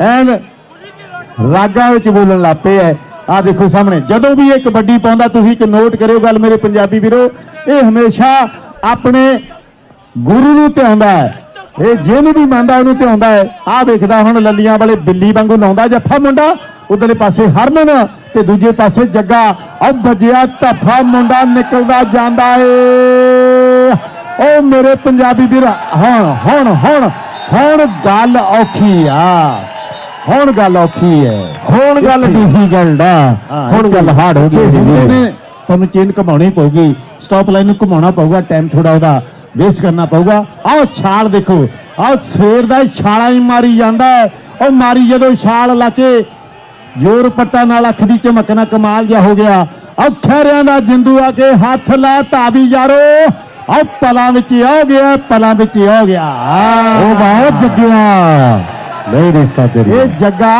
ਐਨ ਰਾਗਾ ਵਿੱਚ ਬੋਲਣ ਲੱਗ ਪਏ ਐ। ਆ ਦੇਖੋ ਸਾਹਮਣੇ, ਜਦੋਂ ਵੀ ਇਹ ਕਬੱਡੀ ਪਾਉਂਦਾ, ਤੁਸੀਂ ਇੱਕ ਨੋਟ ਕਰਿਓ ਗੱਲ ਮੇਰੇ ਪੰਜਾਬੀ ਵੀਰੋ। ਇਹ ਹਮੇਸ਼ਾ ਆਪਣੇ ਗੁਰੂ ਨੂੰ ਧਿਆਉਂਦਾ ਹੈ ਇਹ ਜਿਹਨੂੰ ਵੀ ਮੰਨਦਾ, ਉਹਨੂੰ ਧਿਆਉਂਦਾ ਹੈ ਆ ਵੇਖਦਾ ਹੁਣ ਲੱਲੀਆਂ ਵਾਲੇ ਬਿੱਲੀ ਵਾਂਗੂ ਲਾਉਂਦਾ ਜੱਫਾ ਮੁੰਡਾ, ਉਧਰਲੇ ਪਾਸੇ ਹਰਮਨ ਤੇ ਦੂਜੇ ਪਾਸੇ ਜੱਗਾ। ਉਹ ਵੱਜਿਆ ਧੱਫਾ, ਮੁੰਡਾ ਨਿਕਲਦਾ ਜਾਂਦਾ ਏ। ਉਹ ਮੇਰੇ ਪੰਜਾਬੀ ਵੀਰ ਹੁਣ ਹੁਣ ਹੁਣ ਹੁਣ ਗੱਲ ਔਖੀ ਆ। ਹੁਣ ਗੱਲ ਔਖੀ ਹੈ। ਹੁਣ ਗੱਲ ਡਿਫੀਕਲਟ ਆ ਹੁਣ ਗੱਲ ਹਾਰਡ ਹੋ ਗਈ ਤੁਹਾਨੂੰ ਚੇਨ ਘਮਾਉਣੀ ਪਊਗੀ। ਸਟਾਪ ਲਾਈਨ ਨੂੰ ਘਮਾਉਣਾ ਪਊਗਾ। ਟਾਈਮ ਥੋੜਾ ਉਹਦਾ ਵੇਸਟ ਕਰਨਾ ਪਊਗਾ। ਆਹ ਛਾਲ ਦੇਖੋ। ਆਹ ਸਵੇਰ ਦਾ ਛਾਲਾ ਹੀ ਮਾਰੀ ਜਾਂਦਾ। ਉਹ ਮਾਰੀ ਜਦੋਂ ਛਾਲ ਲਾ ਕੇ ਜੋਰ ਪੱਟਾ ਨਾਲ ਅੱਖ ਦੀ ਚਮਕ ਨਾਲ ਕਮਾਲ ਜਿਹਾ ਹੋ ਗਿਆ। ਆਹ ਖੈਰਿਆਂ ਦਾ ਜਿੰਦੂ ਆ ਕੇ ਹੱਥ ਲਾ ਧਾਵੀ ਯਾਰੋ। ਆਹ ਪਲਾਂ ਵਿੱਚ ਆ ਗਿਆ ਪਲਾਂ ਵਿੱਚ ਆ ਗਿਆ। ਉਹ ਬਹੁਤ ਜੱਗਿਆ। ਨਹੀਂ ਰਿਸ਼ਤਾ ਤੇਰੀ ਇਹ ਜੱਗਾ